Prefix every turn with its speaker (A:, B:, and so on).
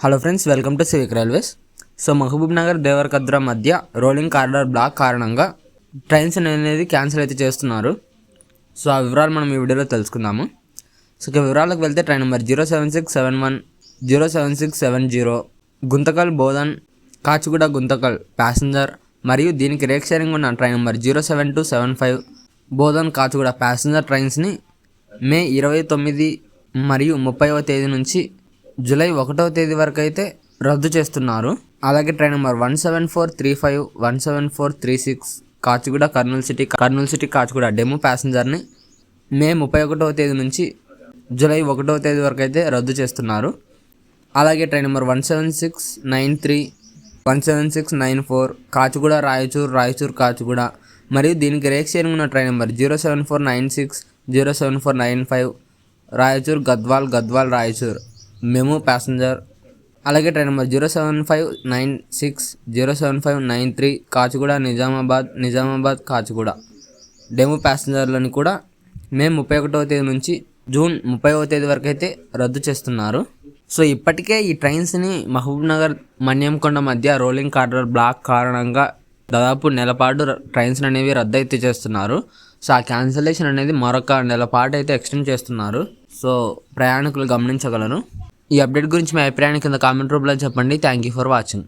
A: Hello friends welcome to civic railways so Mahabubnagar Devarakadra మధ్య rolling corridor block కారణంగా trains అనేది cancel అయితే చేస్తున్నారు. సో ఆ వివరాలు మనం ఈ వీడియోలో తెలుసుకుందాము. సో ఇక వివరాలకు వెళ్తే train number zero seven six seven one zero seven six seven zero Guntakal Bodhan Kacheguda Guntakal passenger మరియు దీనికి రేక్ షేరింగ్ ఉన్న train number zero seven two seven five Bodhan Kacheguda passenger ట్రైన్స్ని May ఇరవై తొమ్మిది మరియు ముప్పైవ తేదీ నుంచి జూలై ఒకటవ తేదీ వరకు అయితే రద్దు చేస్తున్నారు. అలాగే train number one seven four three five one seven four three six Kacheguda Kurnool city Kurnool city Kacheguda demo ప్యాసింజర్ని May ముప్పై ఒకటవ తేదీ నుంచి జూలై ఒకటవ తేదీ వరకు అయితే రద్దు చేస్తున్నారు. అలాగే train number one seven six nine three one seven six nine four Kacheguda Raichur Raichur Kacheguda. మరియు దీనికి రేక్ షేరింగ్ ఉన్న train number zero seven four nine six zero seven four nine five Raichur Gadwal Gadwal Raichur. MEMU passenger అలాగే train number zero seven five nine six zero seven five nine three Kacheguda Nizamabad Nizamabad Kacheguda. Demo ప్యాసింజర్లను కూడా May ముప్పై ఒకటవ తేదీ నుంచి June ముప్పైవ తేదీ వరకు అయితే రద్దు చేస్తున్నారు. సో ఇప్పటికే ఈ ట్రైన్స్ని మహబూబ్నగర్ మన్యంకొండ మధ్య రోలింగ్ కార్డర్ బ్లాక్ కారణంగా దాదాపు నెలపాటు ట్రైన్స్ అనేవి రద్దు అయితే చేస్తున్నారు. సో ఆ క్యాన్సలేషన్ అనేది మరొక నెలపాటు అయితే ఎక్స్టెండ్ చేస్తున్నారు. సో ప్రయాణికులు గమనించగలరు. ఈ అప్డేట్ గురించి మీ అభిప్రాయాన్ని కింద కామెంట్ రూపంలో చెప్పండి. Thank you for watching